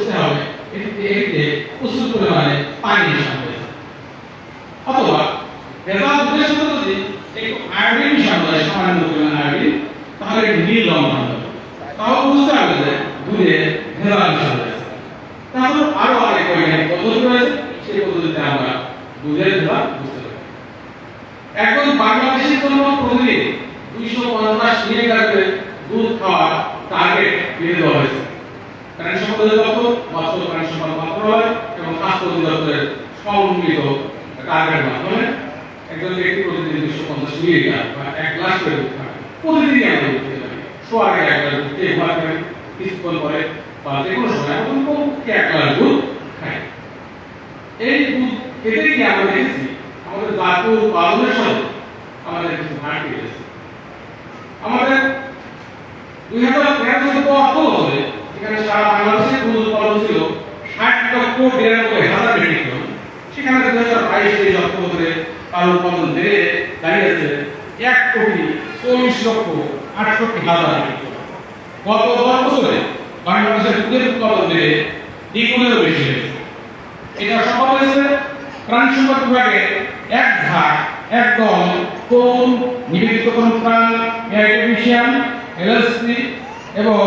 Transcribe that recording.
বুঝতে হবে এটিতে এটিতে প্রচুর পরিমাণে পানি মেশানো হয়েছে। অথবা ভেজাল দুধের সাথে যদি একটু আয়োডিন মেশানো হয় সামান্য পরিমাণ আয়োডিন, তাহলে একটু নীল রং হবে তাও বুঝতে হবে যে দুধে ভেজাল মেশানো হয়েছে। তারপর আরও অনেক বৈজ্ঞানিক পদ্ধতি রয়েছে, সেই পদ্ধতিতে আমরা দুধের ভেজাল বুঝতে পারি এখন বাংলাদেশের জন্য প্রতিদিন দুইশো পঞ্চাশ মিলিগ্রাম দুধ খাওয়ার টার্গেট বেঁধে দেওয়া হয়েছে। প্রাণী সম্পদ দপ্তর মৎস্য প্রাণী সম্পদ মন্ত্রণালয় এবং স্বাস্থ্য অধিদপ্তরের সমন্বিত টার্গেট মাধ্যমে একজন ব্যক্তি প্রতিদিন দুইশো পঞ্চাশ মিলিগ্রাম বা এক গ্লাস করে প্রতিদিনই আমরা খেতে পারি। শোয়ার আগে এক গ্লাস দুধ খেয়ে ঘুমাতে কিছুক্ষণ পরে বা যে কোনো সময় এখন কমপক্ষে এক গ্লাস দুধ খাই। এই দুধ খেতে গিয়ে আমরা দেখেছি আমাদের জাতীয় উৎপাদনের সাথে আমাদের কিছু ঘাটতি রয়েছে। আমাদের দুই হাজার তেরো চোদ্দ অর্থ বছরে এখানে সারা বাংলাদেশে দুধ উৎপাদন ছিল লক্ষ বিরানব্বই হাজার মেট্রিক টন সেখানে দুই হাজার বাইশ তেইশ অর্থ তার উৎপাদন বেড়ে দাঁড়িয়েছে এক কোটি চল্লিশ লক্ষ আটষট্টি হাজার মেট্রিক টন গত দশ বছরে বাংলাদেশের দুধের উৎপাদন বেড়ে দ্বিগুণেরও বেশি হয়েছে। এটা সম্ভব হয়েছে? প্রাণী সম্পদ বিভাগে এক ধাপ একদম কোন নিবেদিত কোন প্রাণ এয়ার টেকনিশিয়ান এলএসপি এবং